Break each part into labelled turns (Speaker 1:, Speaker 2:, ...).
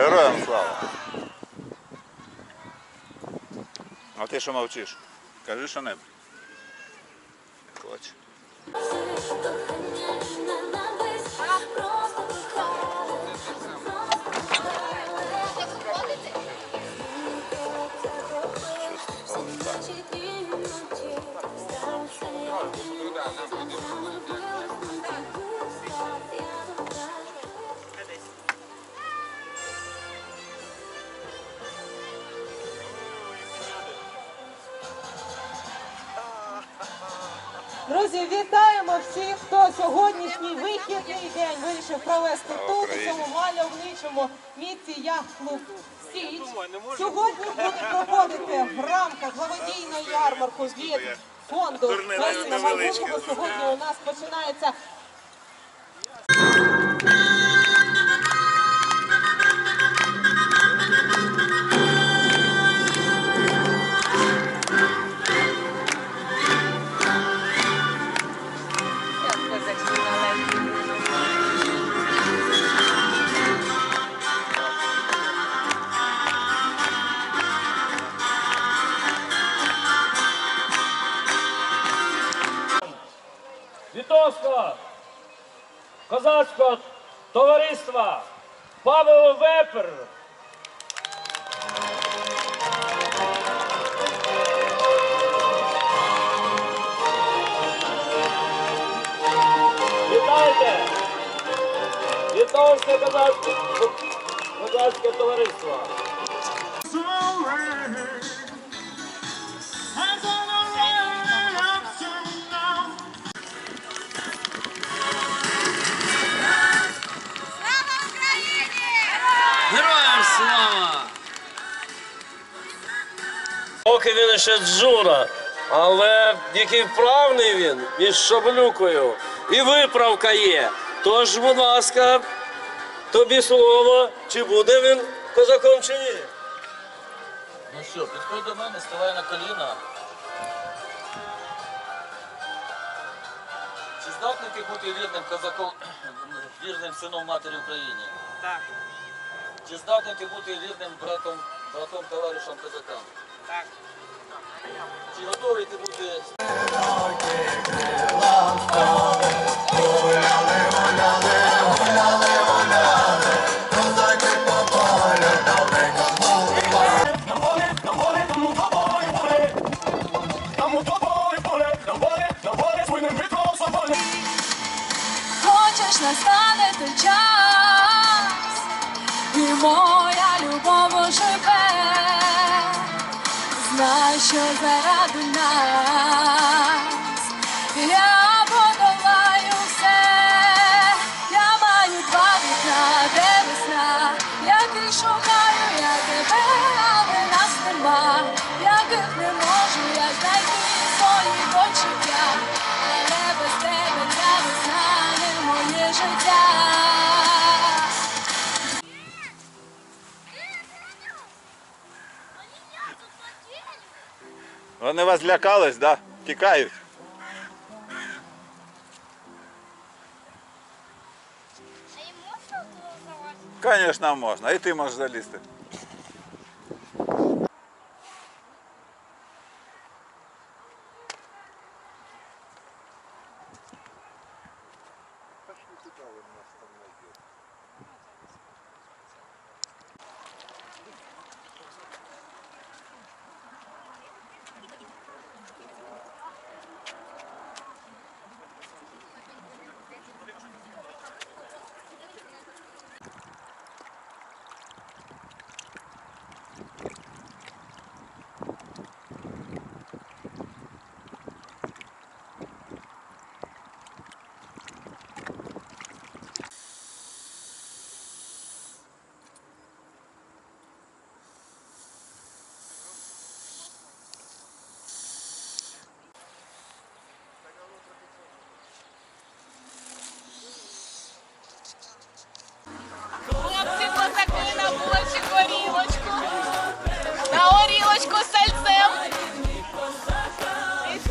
Speaker 1: Героям слава. А ти що мовчиш? Кажи що. Не хоче.
Speaker 2: Друзі, вітаємо всіх, хто сьогоднішній вихідний день вирішив провести тут, у цьому мальовничому місці яхт-клуб Січ. Сьогодні буде проходити в рамках благодійної ярмарку від фонду Весна майбутнього. Сьогодні у нас починається
Speaker 3: Литовського козацького товариства Павел Вепер. Вітайте! Литовське козацьке, козацьке товариство.
Speaker 4: Слава!
Speaker 3: Поки він ще джура, але який вправний він із шаблюкою. І виправка є. Тож, будь ласка, тобі слово, чи буде він козаком чи ні?
Speaker 4: Ну що, підходь до мене, ставай на коліна. Чи здатний ти бути вірним козаком, вірним сином матері Україні?
Speaker 5: Так,
Speaker 4: Чи здатний ти бути вірним братом, братом товаришем козакам?
Speaker 5: так.
Speaker 4: Чи готовий ти бути
Speaker 6: Хочеш настане той час, моя любов живе, знай, що заради нас Вони вас злякались, да? Тікають. Звісно, можна. І ти можеш залізти.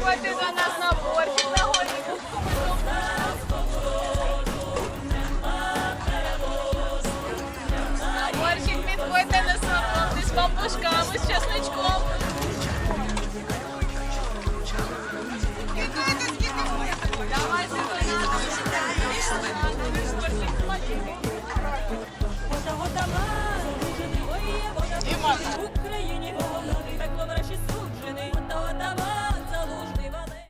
Speaker 6: Підтримайте за нас
Speaker 1: на борщ, на горіху. На борщик підходьте на славу з
Speaker 5: бабушками, з чесничком.